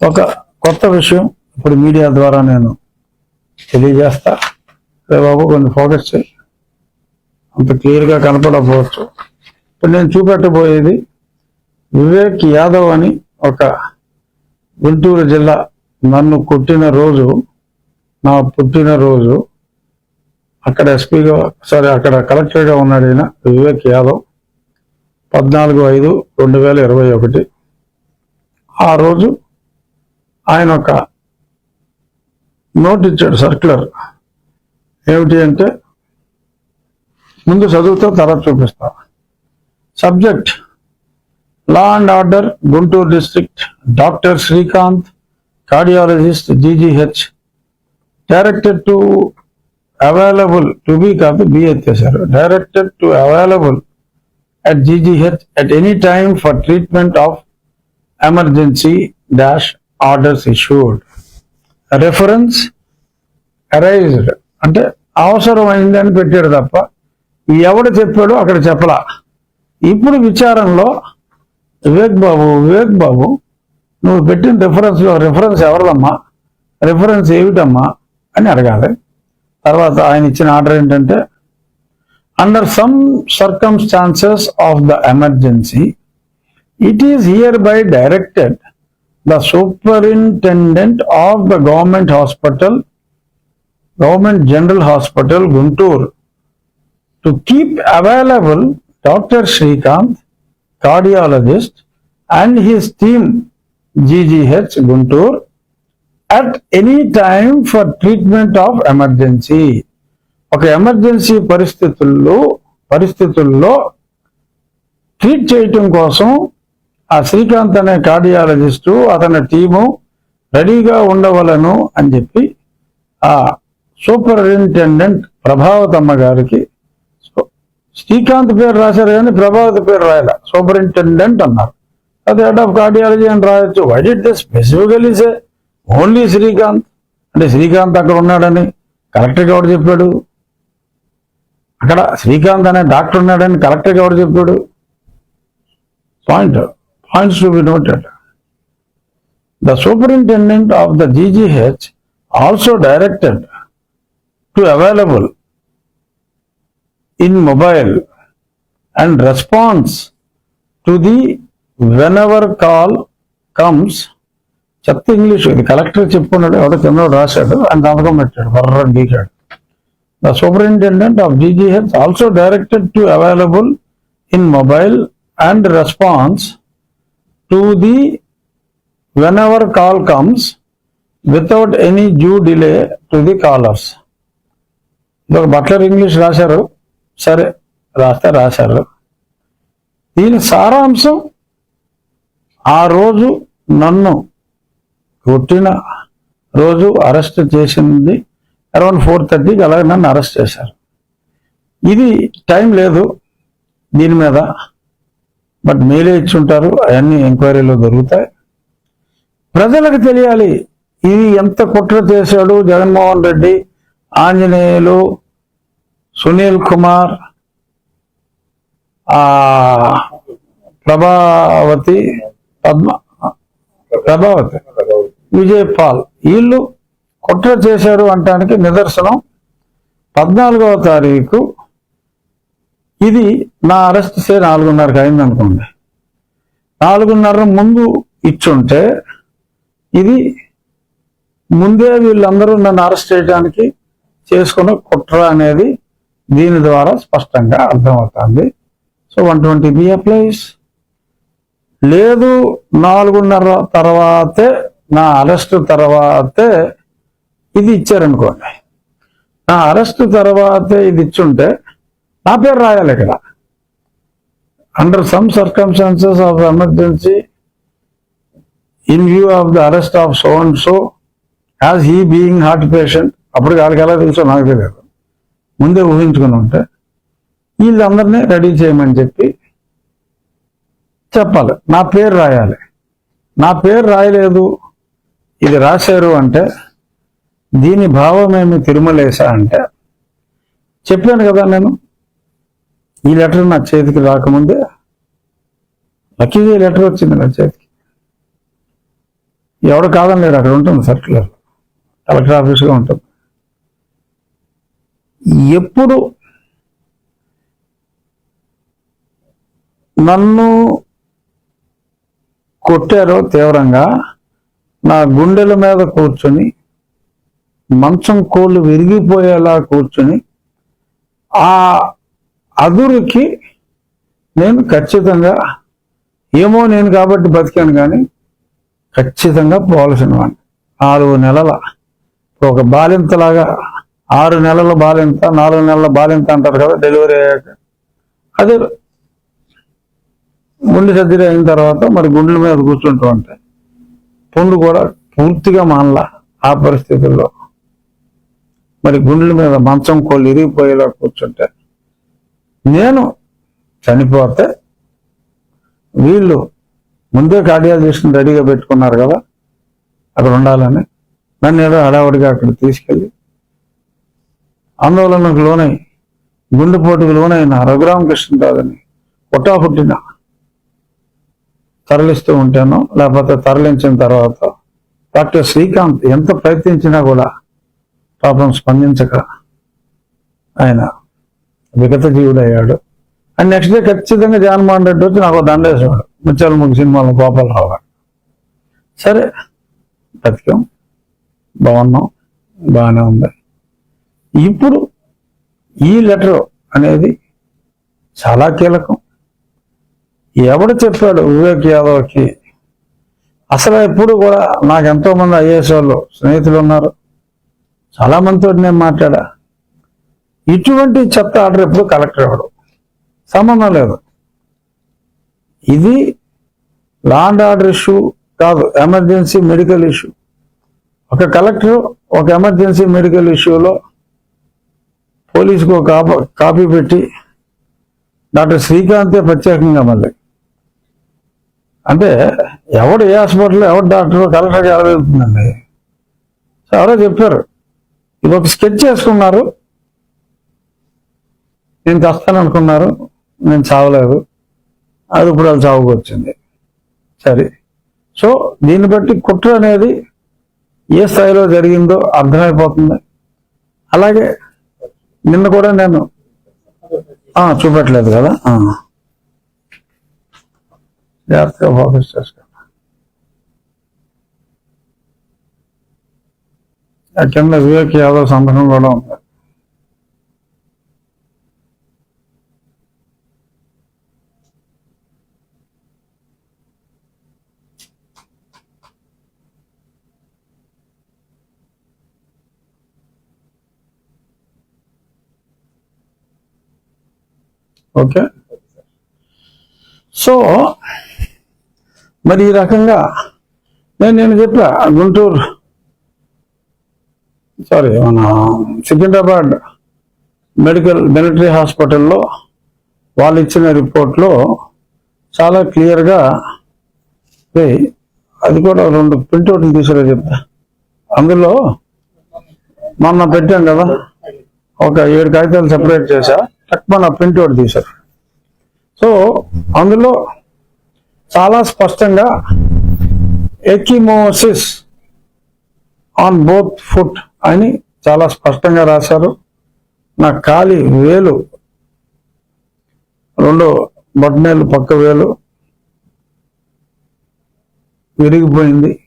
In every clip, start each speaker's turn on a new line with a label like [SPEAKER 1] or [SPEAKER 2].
[SPEAKER 1] ఒక కొత్త విషయం ఇప్పుడు మీడియా ద్వారా నేను తెలియజేస్తా. రే బాబు కొంచెం ఫోకస్ చేయి. అంత క్లియర్గా కనపడకపోవచ్చు. ఇప్పుడు నేను చూపెట్టబోయేది వివేక్ యాదవ్ అని ఒక గుంటూరు జిల్లా నన్ను కొట్టిన రోజు నా పుట్టినరోజు అక్కడ ఎస్పీగా సారీ అక్కడ కలెక్టర్గా ఉన్నాడు ఈయన వివేక్ యాదవ్. పద్నాలుగు ఐదు రెండు వేల ఇరవై ఒకటి. ఆ రోజు ఆయన ఒక నోట్ ఇచ్చాడు సర్క్యులర్. ఏమిటి అంటే ముందు చదువుతో తర్వాత చూపిస్తా. Subject law and order Guntur district doctor Srikanth cardiologist GGH. Directed to available to B కాదు B ఎత్తేసారు directed to available at GGH at any time for treatment of emergency dash orders issued. Reference arised. అంటే అవసరమైంది అని పెట్టాడు తప్ప ఎవడు చెప్పాడో అక్కడ చెప్పలా. ఇప్పుడు విచారంలో వివేక్ బాబు వివేక్ బాబు నువ్వు పెట్టిన reference రిఫరెన్స్ ఎవరిదమ్మా? రిఫరెన్స్ ఏమిటమ్మా? అని అడగాలి. తర్వాత ఆయన ఇచ్చిన ఆర్డర్ ఏంటంటే under some circumstances of the emergency it is hereby directed the superintendent of the government hospital, government general hospital, Guntur, to keep available Dr. Srikanth, cardiologist, and his team, GGH Guntur, at any time for treatment of emergency. ఒక emergency పరిస్థితుల్లో పరిస్థితుల్లో treat చేయటం కోసం ఆ శ్రీకాంత్ అనే cardiologist అతని team రెడీగా ఉండవలను అని చెప్పి ఆ సూపరింటెండెంట్ ప్రభావతమ్మ గారికి శ్రీకాంత్ పేరు రాశారు కానీ ప్రభావతి పేరు రాయాల సూపరింటెండెంట్ అన్నారు. అది హెడ్ ఆఫ్ కార్డియాలజీ అని రాయొచ్చు. Why did the specifically say only Srikanth? అంటే శ్రీకాంత్ అక్కడ ఉన్నాడని కలెక్టర్ ఎవరు చెప్పాడు? అక్కడ శ్రీకాంత్ అనే డాక్టర్ ఉన్నాడని కలెక్టర్ ఎవరు చెప్పాడు? Point points to be noted. The superintendent of the GGH also directed to available in mobile and response to the whenever call comes comes చెత్త ఇంగ్లీష్ ఇది కలెక్టర్ చెప్పుకున్నాడు ఎవడో కింద రాశాడు ఆయన సంతకం పెట్టాడు బర్ర గీకాడు The superintendent of GGH also directed to available in mobile and response to the whenever call comes without any due delay to the callers. Callers ఒక బట్లర్ ఇంగ్లీష్ రాశారు సరే రాస్తే రాశారు. దీని సారాంశం ఆ రోజు నన్ను కొట్టిన రోజు అరెస్ట్ చేసింది అరౌండ్ ఫోర్ థర్టీకి అలాగే నన్ను అరెస్ట్ చేశారు. ఇది టైం లేదు దీని మీద. బట్ మెయిల్ ఇచ్చుంటారు అవన్నీ ఎంక్వైరీలో దొరుకుతాయి. ప్రజలకు తెలియాలి ఇది ఎంత కుట్ర చేశాడు జగన్మోహన్ రెడ్డి ఆంజనేయులు సునీల్ కుమార్ ఆ ప్రభావతి పద్మ ప్రభావతి విజయ్ పాల్ వీళ్ళు కుట్ర చేశారు అంటానికి నిదర్శనం. పద్నాలుగవ తారీఖు ఇది నా అరెస్ట్ సే నాలుగున్నరకు అయింది అనుకోండి నాలుగున్నర ముందు ఇచ్చుంటే ఇది ముందే వీళ్ళందరూ నన్ను అరెస్ట్ చేయడానికి చేసుకున్న కుట్ర అనేది దీని ద్వారా స్పష్టంగా అర్థమవుతుంది. So one twenty B applies. లేదు నాలుగున్నర తర్వాతే నా అరెస్ట్ తర్వాతే ఇది ఇచ్చారనుకోండి. నా అరెస్ట్ తర్వాతే ఇది ఇచ్చుంటే నా పేరు రాయాలి ఇక్కడ. Under some circumstances of emergency in view of the arrest of so and so as he being heart patient అప్పుడు వాళ్ళకి ఎలా తెలుసో నాకు తెలియదు. ముందే ఊహించుకుని ఉంటే వీళ్ళందరినీ రెడీ చేయమని చెప్పి చెప్పాలి. నా పేరు రాయాలి. నా పేరు రాయలేదు. ఇది రాశారు అంటే దీని భావమేమి తిరుమలేసా అంటే చెప్పాను కదా నేను. ఈ లెటర్ నా చేతికి రాకముందే లక్కీగా ఈ లెటర్ వచ్చింది నా చేతికి. ఎవడు కాదని లేడు అక్కడ ఉంటుంది సర్క్యులర్ కలెక్టర్ ఆఫీస్గా ఉంటుంది. ఎప్పుడు నన్ను కొట్టారో తీవ్రంగా నా గుండెల మీద కూర్చొని మంచం కోళ్ళు విరిగిపోయేలా కూర్చొని ఆ అదురుకి నేను ఖచ్చితంగా ఏమో నేను కాబట్టి బతికాను కానీ ఖచ్చితంగా పోవాల్సిన వాడిని. నాలుగు నెలల ఒక బాలింతలాగా ఆరు నెలల బాలింత నాలుగు నెలల బాలింత అంటారు కదా డెలివరీ అయ్యాక. అదే గుండె సర్జరీ అయిన తర్వాత మరి గుండెల మీద కూర్చుంటూ ఉంటాయి పుండు కూడా పూర్తిగా మానలా ఆ పరిస్థితుల్లో. మరి గుండెల మీద మంచం కోళ్ళు ఇరిగిపోయేలా కూర్చుంటే నేను చనిపోతే వీళ్ళు ముందే కార్డియాలజిస్ట్ని రెడీగా పెట్టుకున్నారు కదా అక్కడ ఉండాలని. నన్ను ఏదో హడావుడిగా అక్కడ తీసుకెళ్ళి ఆందోళనకు లోనై గుండెపోటుకు లోనైన రఘురామకృష్ణరాజుని పుట్టా పుట్టిన తరలిస్తూ ఉంటాను. లేకపోతే తరలించిన తర్వాత డాక్టర్ శ్రీకాంత్ ఎంత ప్రయత్నించినా కూడా పాపం స్పందించక ఆయన విగత జీవుడయ్యాడు అండ్ నెక్స్ట్ డే ఖచ్చితంగా జగన్మోహన్ రెడ్డి వచ్చి నాకు దండేసాడు ముచ్చాలు ముగ్గు సినిమాలు గోపాలరావు గారు సరే బతికాం. బాగున్నాం. బాగానే ఉంది. ఇప్పుడు ఈ లెటర్ అనేది చాలా కీలకం. ఎవడు చెప్పాడు వివేక్ యాదవ్కి? అసలు ఎప్పుడు కూడా నాకు ఎంతో మంది ఐఏఎస్ వాళ్ళు స్నేహితులు ఉన్నారు. చాలామందితో నేను మాట్లాడా? ఇటువంటి చెత్త ఆర్డర్ ఎప్పుడు కలెక్టర్ ఇవ్వడు సంబంధం లేదు. ఇది లాండ్ ఆర్డర్ ఇష్యూ కాదు ఎమర్జెన్సీ మెడికల్ ఇష్యూ. ఒక కలెక్టర్ ఒక ఎమర్జెన్సీ మెడికల్ ఇష్యూలో పోలీసుకు ఒక కాప- కాపీ పెట్టి డాక్టర్ శ్రీకాంతే ప్రత్యేకంగా మళ్ళీ. అంటే ఎవడు ఏ హాస్పిటల్లో ఎవడు డాక్టర్ కలెక్టర్కి ఎలా వెళ్తుందండి? ఎవరో చెప్పారు. ఇది ఒక స్కెచ్ చేసుకున్నారు. నేను చస్తాను అనుకున్నారు నేను చావలేదు. అది ఇప్పుడు వాళ్ళు చావుకు వచ్చింది. సరే. సో దీన్ని బట్టి కుట్ర అనేది ఏ స్థాయిలో జరిగిందో అర్థమైపోతుంది. అలాగే నిన్న కూడా నేను చూపెట్టలేదు కదా జాగ్రత్తగా ఫోకస్ చేసుకో. ఆ కింద వివేక్ యాదవ్ సంతకం కూడా ఉంది. ఓకే? సో మరి ఈ రకంగా నేను నేను చెప్పా గుంటూరు సారీ మన సికింద్రాబాద్ మెడికల్ మిలిటరీ హాస్పిటల్లో వాళ్ళు ఇచ్చిన రిపోర్ట్లో చాలా క్లియర్గా అది కూడా రెండు ప్రింట్అవుట్లు తీసుకురా చెప్తా అందులో మొన్న పెట్టాం కదా ఒక ఏడు కాగితాలు సెపరేట్ చేశా. రక్మాన ప్రింట్ అవుట్ తీశారు. సో అందులో చాలా స్పష్టంగా ఎకిమోసిస్ ఆన్ బోత్ ఫుట్ అని చాలా స్పష్టంగా రాశారు. నా కాలి వేలు రెండు బొట్టనేలు పక్క వేలు విరిగిపోయింది.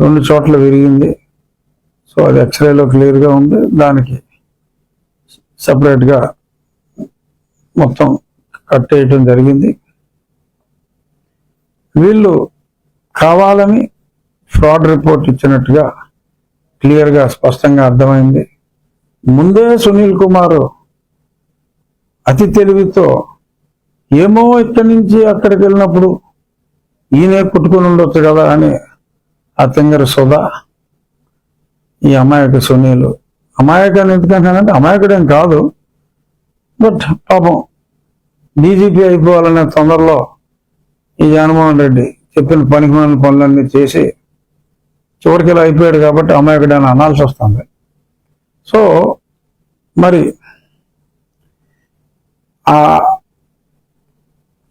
[SPEAKER 1] రెండు చోట్ల విరిగింది. సో అది ఎక్స్రేలో క్లియర్గా ఉంది. దానికి సపరేట్గా మొత్తం కట్టేయటం జరిగింది. వీళ్ళు కావాలని ఫ్రాడ్ రిపోర్ట్ ఇచ్చినట్టుగా క్లియర్గా స్పష్టంగా అర్థమైంది. ముందే సునీల్ కుమార్ అతి తెలివితో ఏమో ఇక్కడి నుంచి అక్కడికి వెళ్ళినప్పుడు ఈయనే కుట్టుకుని ఉండొచ్చు కదా అని ఆ తింగర సుధా ఈ అమాయక సునీలు అమాయకాన్ని ఎందుకంటానంటే అమాయకుడేం కాదు. బట్ పాపం డీజీపీ అయిపోవాలనే తొందరలో ఈ జగన్మోహన్ రెడ్డి చెప్పిన పనికి మన పనులన్నీ చేసి చివరికి ఇలా అయిపోయాడు కాబట్టి అమాయకుడు అని అనాల్సి వస్తుంది. సో మరి ఆ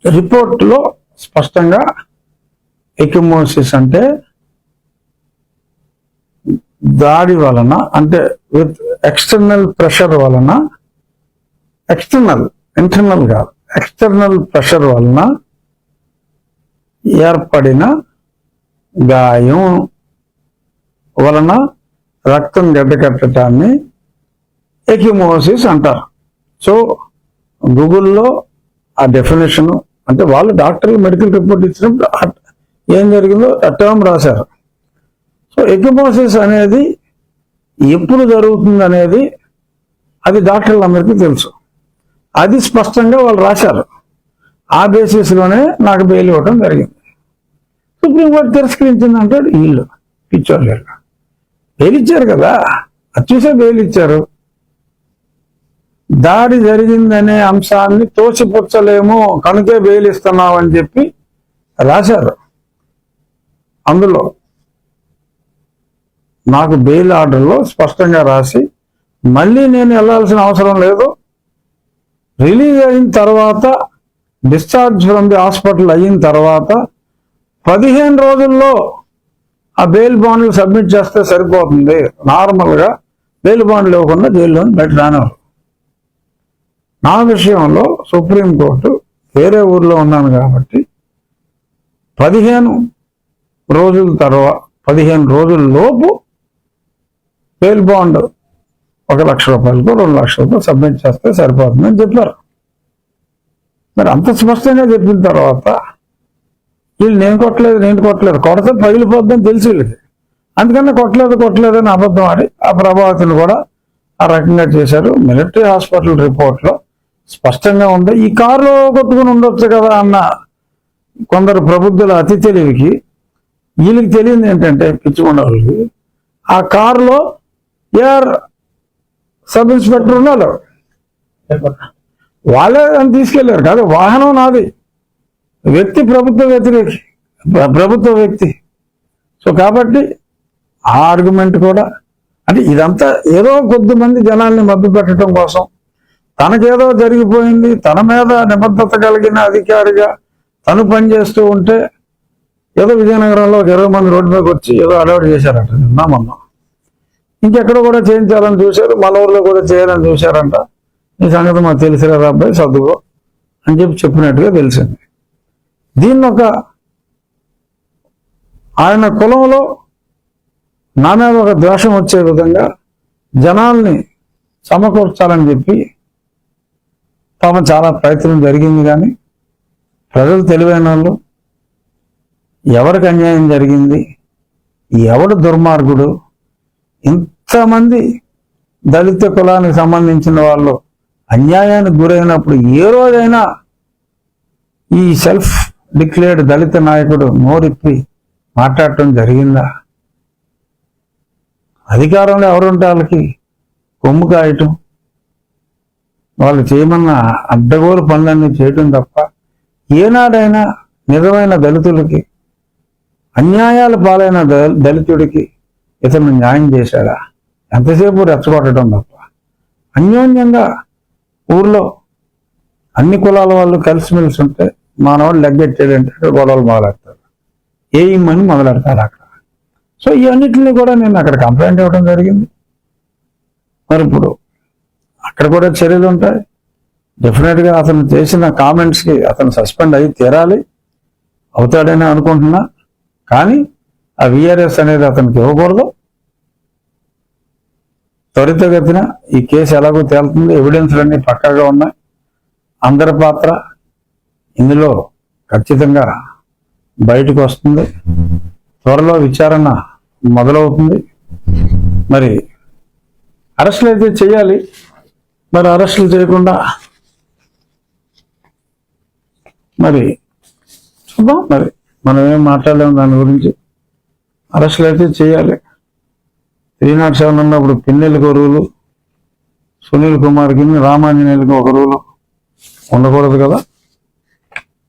[SPEAKER 1] రిపోర్ట్లో స్పష్టంగా ఎక్యుమోసిస్ అంటే దాడి వలన అంటే విత్ ఎక్స్టర్నల్ ప్రెషర్ వలన ఎక్స్టర్నల్ ఇంటర్నల్ కాదు ఎక్స్టర్నల్ ప్రెషర్ వలన ఏర్పడిన గాయం వలన రక్తం గడ్డకట్టడాన్ని ఎకిమోసిస్ అంటారు. సో గూగుల్లో ఆ డెఫినేషను అంటే వాళ్ళు డాక్టర్లు మెడికల్ రిపోర్ట్ ఇచ్చినప్పుడు ఏం జరిగిందో ఆ టర్మ్ రాశారు. సో ఎకిమోసిస్ అనేది ఎప్పుడు జరుగుతుంది అనేది అది డాక్టర్లందరికీ తెలుసు. అది స్పష్టంగా వాళ్ళు రాశారు. ఆ బేసిస్లోనే నాకు బెయిల్ ఇవ్వడం జరిగింది. సుప్రీంకోర్టు తిరస్కరించింది అంటాడు వీళ్ళు పిచ్చోళ్ళు. బెయిల్ ఇచ్చారు కదా. అది చూసే బెయిల్ ఇచ్చారు. దాడి జరిగిందనే అంశాన్ని తోసిపుచ్చలేము కనుకే బెయిల్ ఇస్తున్నాం అని చెప్పి రాశారు. అందులో నాకు బెయిల్ ఆర్డర్లో స్పష్టంగా రాసి మళ్ళీ నేను వెళ్ళాల్సిన అవసరం లేదు. రిలీజ్ అయిన తర్వాత డిశ్చార్జ్ ఫ్రమ్ ది హాస్పిటల్ అయిన తర్వాత పదిహేను రోజుల్లో ఆ బెయిల్ బాండ్లు సబ్మిట్ చేస్తే సరిపోతుంది. నార్మల్గా బెయిల్ బాండ్లు ఇవ్వకుండా జైల్లోని బయట రానివ్వరు. నా విషయంలో సుప్రీంకోర్టు వేరే ఊర్లో ఉన్నాను కాబట్టి పదిహేను రోజుల తర్వాత పదిహేను రోజుల లోపు బెయిల్ బాండ్ ఒక లక్ష రూపాయలకు రెండు లక్షలతో సబ్మిట్ చేస్తే సరిపోతుందని చెప్పారు. మరి అంత స్పష్టంగా చెప్పిన తర్వాత వీళ్ళు నేను కొట్టలేదు నేను కొట్టలేదు కొడితే పగిలిపోద్దని తెలిసి వీళ్ళకి. అందుకని కొట్టలేదు కొట్టలేదు అని అబద్ధం ఆడి ఆ ప్రభావితులు కూడా ఆ రకంగా చేశారు. మిలిటరీ హాస్పిటల్ రిపోర్ట్లో స్పష్టంగా ఉంది. ఈ కారులో కొట్టుకుని ఉండొచ్చు కదా అన్న కొందరు ప్రబుద్ధుల అతి తెలివికి వీళ్ళకి తెలియదు ఏంటంటే పిచ్చికొండ వాళ్ళకి ఆ కారులో ఏఆర్ సబ్ ఇన్స్పెక్టర్ ఉన్నాడు వాళ్ళే అని తీసుకెళ్ళారు. కాదు వాహనం నాది. వ్యక్తి ప్రభుత్వ వ్యతిరేకి. ప్రభుత్వ వ్యక్తి. సో కాబట్టి ఆ ఆర్గ్యుమెంట్ కూడా అంటే ఇదంతా ఏదో కొద్ది మంది జనాల్ని మభ్య పెట్టడం కోసం తనకేదో జరిగిపోయింది తన మీద నిబద్ధత కలిగిన అధికారిగా తను పనిచేస్తూ ఉంటే ఏదో విజయనగరంలో ఒక ఇరవై మంది రోడ్డు మీదకి వచ్చి ఏదో అలవాటు చేశారట. విన్నామన్నా మొన్న ఇంకెక్కడ కూడా చేయించాలని చూశారు మన ఊర్లో కూడా చేయాలని చూశారంట. ఈ సంగతి మాకు తెలిసిరా అబ్బాయి సర్దుకో అని చెప్పి చెప్పినట్టుగా తెలిసింది. దీన్ని ఒక ఆయన కులంలో నా మీద ఒక ద్వేషం వచ్చే విధంగా జనాల్ని సమకూర్చాలని చెప్పి పాపం చాలా ప్రయత్నం జరిగింది కానీ ప్రజలు తెలివైన వాళ్ళు ఎవరికి అన్యాయం జరిగింది ఎవడు దుర్మార్గుడు ఎంతమంది దళిత కులానికి సంబంధించిన వాళ్ళు అన్యాయానికి గురైనప్పుడు ఏ రోజైనా ఈ సెల్ఫ్ డిక్లేర్డ్ దళిత నాయకుడు నోరిప్పి మాట్లాడటం జరిగిందా? అధికారంలో ఎవరుంటే వాళ్ళకి కొమ్ము కాయటం? వాళ్ళు చేయమన్న అడ్డగోలు పనులన్నీ చేయటం తప్ప ఏనాడైనా నిజమైన దళితులకి అన్యాయాల పాలైన దళితుడికి ఇతను న్యాయం చేశాడా? ఎంతసేపు రెచ్చగొట్టడం తప్ప. అన్యోన్యంగా ఊర్లో అన్ని కులాల వాళ్ళు కలిసిమెలిసి ఉంటే మానవాడు లెగ్గెట్టాడంటే గొడవలు మొదలెడతారు. ఏమని మొదలెడతారు అక్కడ. సో ఇవన్నిటిని కూడా నేను అక్కడ కంప్లైంట్ ఇవ్వడం జరిగింది. మరి ఇప్పుడు అక్కడ కూడా చర్యలు ఉంటాయి. డెఫినెట్గా అతను చేసిన కామెంట్స్కి అతను సస్పెండ్ అయ్యి తీరాలి. అవుతాడని అనుకుంటున్నా. కానీ ఆ విఆర్ఎస్ అనేది అతనికి ఇవ్వకూడదు. త్వరితగతిన ఈ కేసు ఎలాగో తేలుతుంది ఎవిడెన్స్లన్నీ పక్కాగా ఉన్నాయి. అందరి పాత్ర ఇందులో ఖచ్చితంగా బయటకు వస్తుంది. త్వరలో విచారణ మొదలవుతుంది. మరి అరెస్టులు అయితే చేయాలి. మరి అరెస్టులు చేయకుండా మరి చూద్దాం. మరి మనం ఏం మాట్లాడలేము దాని గురించి. అరెస్టులు అయితే చేయాలి. త్రీ నాట్ సెవెన్ ఉన్నప్పుడు పిన్నెలకు ఒక రూలు సునీల్ కుమార్కి రామాంజనేయులకి ఒక రూలు ఉండకూడదు కదా?